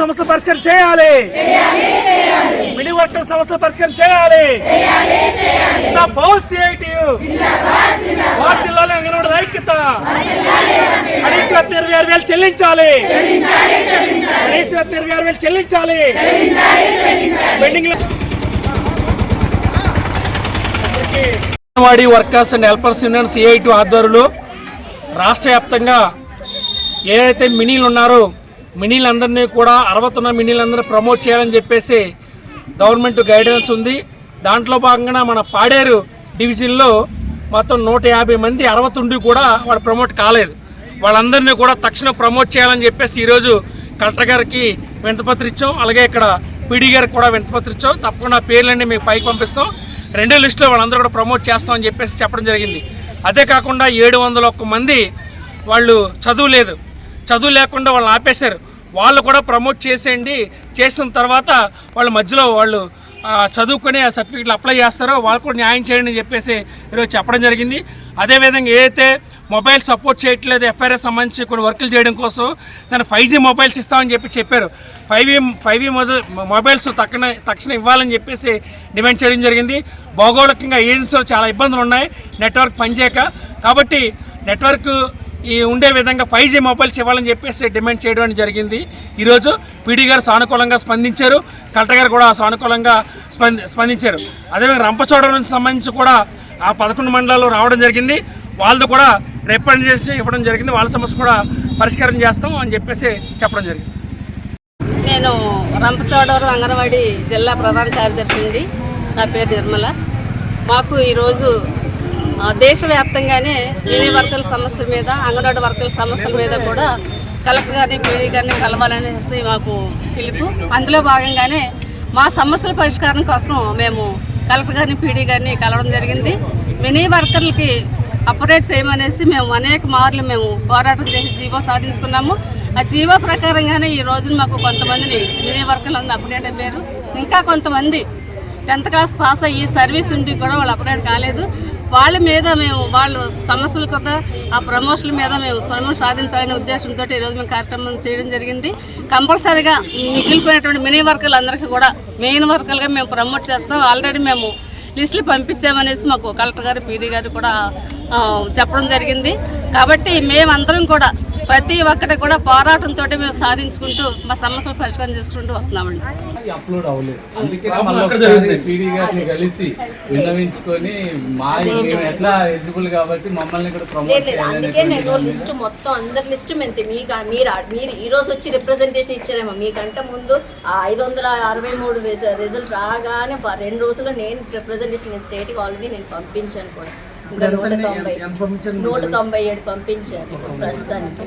సమస్య పరిష్కారం చేయాలి. మినీ వర్కర్ల సమస్య పరిష్కారం చేయాలి. నా పౌస్ సిఐటియు వార్తల్లోనే అంగన్వాడీ ఐక్యత. కనీస ఇరవై ఆరు వేలు చెల్లించాలి. కనీస వేతనం ఇరవై ఆరు వేలు చెల్లించాలి. Pending anganwadi workers and helpers union CIT ఆధ్వర్యంలో రాష్ట్ర వ్యాప్తంగా ఏదైతే మినీలు ఉన్నారో మినీలందరినీ కూడా అరవతున్న మినీలందరినీ ప్రమోట్ చేయాలని చెప్పేసి గవర్నమెంట్ గైడెన్స్ ఉంది. దాంట్లో భాగంగా మన పాడేరు డివిజన్లో మొత్తం నూట యాభై మంది అరవతుండి కూడా వాళ్ళు ప్రమోట్ కాలేదు. వాళ్ళందరినీ కూడా తక్షణం ప్రమోట్ చేయాలని చెప్పేసి ఈరోజు కలెక్టర్ గారికి వింతపత్ర ఇచ్చాం. అలాగే ఇక్కడ పీడీ గారికి కూడా వింతపత్ర ఇచ్చాం. తప్పకుండా పేర్లన్నీ మీకు పైకి పంపిస్తాం. రెండో లిస్టులో వాళ్ళందరూ కూడా ప్రమోట్ చేస్తామని చెప్పేసి చెప్పడం జరిగింది. అదే కాకుండా ఏడు వందల ఒక్క మంది వాళ్ళు చదువు లేదు. చదువు లేకుండా వాళ్ళు ఆపేశారు. వాళ్ళు కూడా ప్రమోట్ చేసేయండి. చేసిన తర్వాత వాళ్ళ మధ్యలో వాళ్ళు చదువుకొని ఆ సర్టిఫికెట్లు అప్లై చేస్తారో వాళ్ళు కూడా న్యాయం చేయండి అని చెప్పేసి ఈరోజు చెప్పడం జరిగింది. అదేవిధంగా ఏదైతే మొబైల్ సపోర్ట్ చేయట్లేదు ఎఫ్ఐఆర్ఎస్ సంబంధించి కొన్ని వర్కులు చేయడం కోసం నేను ఫైవ్ జీ మొబైల్స్ ఇస్తామని చెప్పి చెప్పారు. ఫైవ్ జీ ఫైవ్ ఈ మొబైల్స్ తక్షణ తక్షణ ఇవ్వాలని చెప్పేసి డిమాండ్ చేయడం జరిగింది. భౌగోళికంగా ఏజెన్సీలో చాలా ఇబ్బందులు ఉన్నాయి. నెట్వర్క్ పనిచేయక. కాబట్టి నెట్వర్క్ ఈ ఉండే విధంగా ఫైవ్ జీ మొబైల్స్ ఇవ్వాలని చెప్పేసి డిమాండ్ చేయడం జరిగింది. ఈరోజు పీడీ గారు సానుకూలంగా స్పందించారు. కలెక్టర్ గారు కూడా సానుకూలంగా స్పంది స్పందించారు. అదేవిధంగా రంపచోడవరం సంబంధించి కూడా ఆ పదకొండు మండలాలు రావడం జరిగింది. వాళ్ళది కూడా రిప్రజెంటేషన్ ఇవ్వడం జరిగింది. వాళ్ళ సమస్య కూడా పరిష్కారం చేస్తాం అని చెప్పేసి చెప్పడం జరిగింది. నేను రంపచోడవరం అంగన్వాడీ జిల్లా ప్రధాన కార్యదర్శి అండి. నా పేరు నిర్మల. మాకు ఈరోజు దేశవ్యాప్తంగానే మినీ వర్కర్ల సమస్య మీద అంగన్వాడీ వర్కర్ల సమస్యల మీద కూడా కలెక్టర్ గారిని పీడీ గారిని కలవాలనేసి మాకు పిలుపు. అందులో భాగంగానే మా సమస్యల పరిష్కారం కోసం మేము కలెక్టర్ గారిని పీడీ గారిని కలవడం జరిగింది. మినీ వర్కర్లకి అపరేట్ చేయమనేసి మేము అనేక మార్లు మేము పోరాటం చేసి జీవో సాధించుకున్నాము. ఆ జీవో ప్రకారంగానే ఈ రోజున మాకు కొంతమందిని మినీ వర్కర్లు అందరూ అప్డేట్ అయిపోయారు ఇంకా కొంతమంది టెన్త్ క్లాస్ పాస్ అయ్యి సర్వీస్ ఉండి కూడా వాళ్ళు అప్డేట్ కాలేదు. వాళ్ళ మీద మేము వాళ్ళు సమస్యల కొత్త ఆ ప్రమోషన్ల మీద మేము ప్రమోషన్ సాధించాలనే ఉద్దేశంతో ఈరోజు మేము కార్యక్రమం చేయడం జరిగింది. కంపల్సరీగా మిగిలిపోయినటువంటి మినీ వర్కర్లు అందరికీ కూడా మెయిన్ వర్కర్లుగా మేము ప్రమోట్ చేస్తాం. ఆల్రెడీ మేము లిస్టులు పంపించామనేసి మాకు కలెక్టర్ గారు పీడీ గారు కూడా చెప్పడం జరిగింది. కాబట్టి మేమందరం కూడా ప్రతి ఒక్కటి కూడా పోరాటంతో మేము సాధించుకుంటూ మా సమస్యలు పరిష్కారం చేసుకుంటూ వస్తున్నామండి. అప్లోడ్ అవ్వలేదు. అందుకే మళ్ళీ ఒకసారి పీడీ గారిని కలిసి విన్నవించుకొని మా మేము ఎట్లా ఎలిజిబుల్ కాబట్టి మమ్మల్ని కూడా ప్రమోట్ లేదు లేదు. అందుకే నేను లిస్ట్ మొత్తం అందరి లిస్ట్ మెంతి. మీకు మీరు మీరు ఈ రోజు వచ్చి రిప్రజెంటేషన్ ఇచ్చారేమో. మీకంటే ముందు ఆ ఐదు వందల అరవై మూడు రిజల్ట్ రాగానే రెండు రోజుల్లో నేను రిప్రజెంటేషన్ నేను స్టేట్కి ఆల్రెడీ నేను పంపించాను కూడా. ఇంకా నూట తొంభై నూట తొంభై ఏడు పంపించాను ప్రస్తుతానికి.